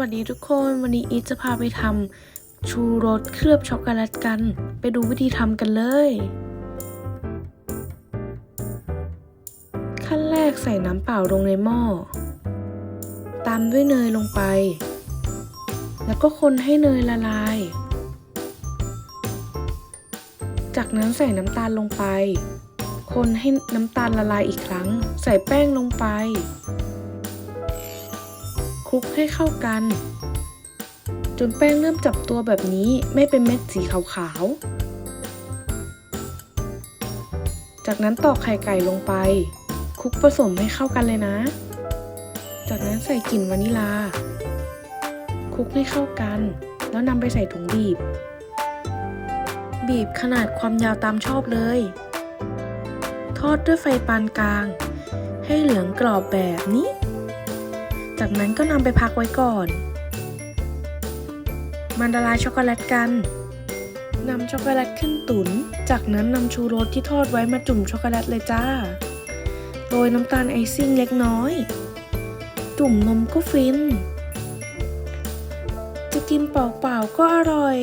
วัสดีทุกคนวันนี้อีทจะพาไปทำชูรสเคลือบช็อกโกแลตกัน ไปดูวิธีทำกันเลย ขั้นแรกใส่น้ำเปล่าลงในหม้อ ตามด้วยเนยลงไป แล้วก็คนให้เนยละลาย จากนั้นใส่น้ำตาลลงไป คนให้น้ำตาลละลายอีกครั้ง ใส่แป้งลงไป ลุกให้เข้ากัน จนแป้งเริ่มจับตัวแบบนี้ไม่เป็นเม็ดสีขาวๆ จากนั้นตอกไข่ไก่ลงไปคลุกผสมให้เข้ากันเลยนะ จากนั้นใส่กลิ่นวานิลาคลุกให้เข้ากัน แล้วนำไปใส่ถุงบีบ บีบขนาดความยาวตามชอบเลย ทอดด้วยไฟปานกลาง ให้เหลืองกรอบแบบนี้ จากนั้นก็นำไปพักไว้ก่อน มันละลายช็อกโกแลตกันนำช็อกโกแลตขึ้นตุน จากนั้นนำชูรสที่ทอดไว้มาจุ่มช็อกโกแลตเลยจ้า โรยน้ำตาลไอซิ่งเล็กน้อย จุ่มนมก็ฟิน จะกินเปล่าๆก็อร่อย